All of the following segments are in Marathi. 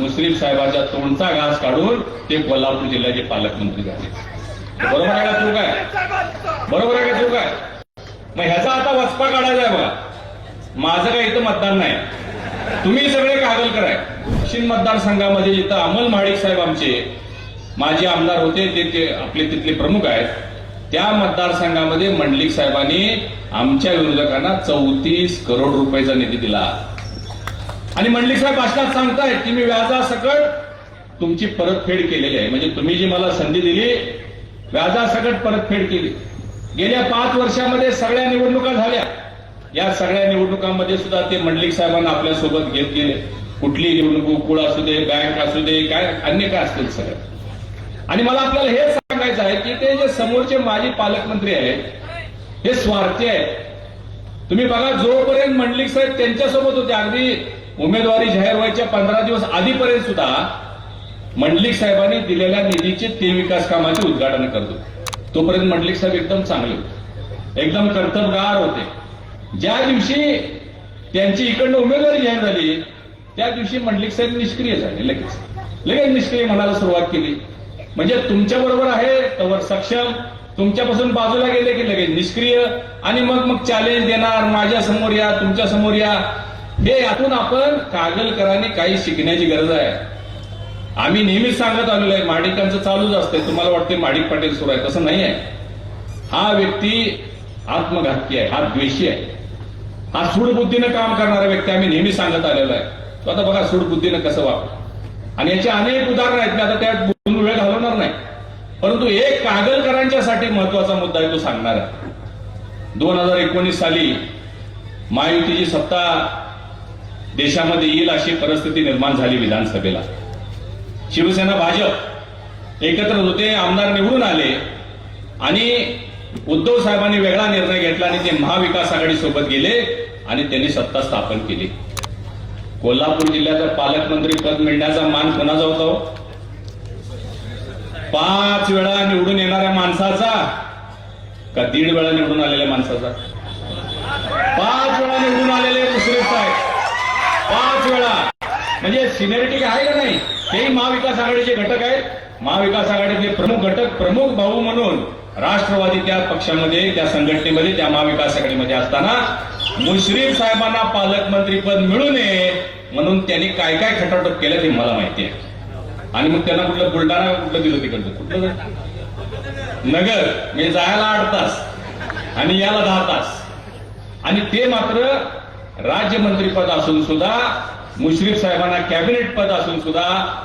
मुस्लिम साहेबाच्या तोंडचा घास काढून ते कोल्हापूर जिल्ह्याचे पालकमंत्री झाले. बरोबर आहे का चूक आहे? बरोबर आहे का चूक आहे? मग ह्याचा आता वचपा काढायचा आहे बघा. माझं काही इथं मतदान नाही. तुम्ही सगळे कागल कराय. दक्षिण मतदारसंघामध्ये जिथं अमल महाडिक साहेब आमचे माजी आमदार होते ते ते आपले तिथले प्रमुख आहेत. त्या मतदारसंघामध्ये मंडलिक साहेबांनी आमच्या विरोधकांना चौतीस करोड रुपयाचा निधी दिला. आणि मंडलिक साहेब भाषणात सांगतायत की मी व्याजासकट तुमची परतफेड केलेली आहे. म्हणजे तुम्ही जी मला संधी दिली व्याजासकट परतफेड केली. गेल्या पाच वर्षामध्ये सगळ्या निवडणुका झाल्या. या सगळ्या निवडणुकांमध्ये सुद्धा ते मंडलिक साहेबांना आपल्यासोबत घेत गेले. कुठली निवडणूक कुळ असू दे बँक असू दे काय अन्य काय असतील सगळं. आणि मला आपल्याला हे सांगायचं आहे की ते जे समोरचे माजी पालकमंत्री आहेत हे स्वार्थी आहेत. तुम्ही बघा जोपर्यंत मंडलिक साहेब त्यांच्यासोबत होते अगदी उमेदवारी जाहीर व्हायच्या पंधरा दिवस आधीपर्यंत सुद्धा मंडलिक साहेबांनी दिलेल्या निधीचे ते विकास कामाचे उद्घाटन करतो. तोपर्यंत मंडलिक साहेब एकदम चांगले होते. एकदम कर्तबगार होते. ज्या दिवशी त्यांची इकडनं उमेदवारी जाहीर झाली त्या दिवशी मंडलिक साहेब निष्क्रिय झाले लगेच. लगेच निष्क्रिय म्हणायला सुरुवात केली. म्हणजे तुमच्या बरोबर आहे तवर सक्षम. तुमच्यापासून बाजूला गेले की लगेच निष्क्रिय. आणि मग मग चॅलेंज देणार माझ्यासमोर या तुमच्यासमोर या. हे यातून आपण कागलकरांनी काही शिकण्याची गरज आहे. आम्ही नेहमीच सांगत आलेलो आहे माडिकांचं चालूच असतंय. तुम्हाला वाटते माडिक पाटील सुरू आहे. तसं नाही आहे हा व्यक्ती आत्मघातकी आहे हा द्वेषी आहे. हा सूडबुद्धीनं काम करणारा व्यक्ती आम्ही नेहमी सांगत आलेलो आहे. तो आता बघा सूडबुद्धीनं कसं वापर आणि याचे अनेक उदाहरणं आहेत. मी आता त्यात बोलून वेळ घालवणार नाही. परंतु एक कागलकरांच्यासाठी महत्त्वाचा मुद्दा आहे तो सांगणार. आहे दोन हजार एकोणीस साली महायुतीची सत्ता देशामध्ये येईल अशी परिस्थिती निर्माण झाली विधानसभेला. शिवसेना भाजप एकत्र होते आमदार निवडून आले आणि उद्धव साहेबांनी वेगळा निर्णय घेतला आणि ते महाविकास आघाडी सोबत गेले आणि त्यांनी सत्ता स्थापन केली. कोल्हापूर जिल्ह्याचं पालकमंत्री पद मिळण्याचा मान कोणाचा होता हो? पाच वेळा निवडून येणाऱ्या माणसाचा का दीड वेळा निवडून आलेल्या माणसाचा? पाच वेळा निवडून आले वेळा. म्हणजे सिनियरिटी आहे का नाही? तेही महाविकास आघाडीचे घटक आहेत. महाविकास आघाडीतले प्रमुख घटक प्रमुख भाऊ म्हणून राष्ट्रवादी त्या पक्षामध्ये त्या संघटनेमध्ये त्या महाविकास आघाडीमध्ये असताना मुश्रीफ साहेबांना पालकमंत्री पद मिळू नये म्हणून त्यांनी काय काय खटाटोप केलं ते मला माहिती आहे. आणि मग त्यांना कुठलं बुलढाणा कुठलं दिलं तिकडचं कुठलं नगर म्हणजे जायला आठ तास आणि याला दहा तास. आणि ते मात्र राज्यमंत्रीपद असून सुद्धा मुश्रीफ साहेबांना कॅबिनेट पद असून सुद्धा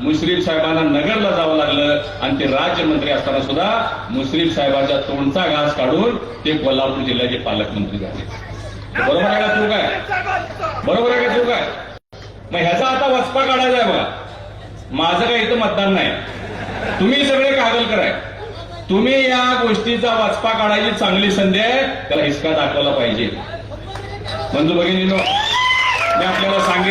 मुश्रीफ साहेबांना नगरला जावं लागलं आणि ते राज्यमंत्री असताना सुद्धा मुश्रीफ साहेबांच्या तोंडचा घास काढून ते कोल्हापूर जिल्ह्याचे पालकमंत्री झाले. बरोबर आहे का चूक आहे? बरोबर आहे का चूक आहे? मग ह्याचा आता वचपा काढायचा आहे बघा माझं काही इथं मतदान नाही. तुम्ही सगळे कागल कराय. तुम्ही या गोष्टीचा वाचपा काढायची चांगली संधी आहे त्याला हिसका दाखवला पाहिजे. बंधू भगिनीनो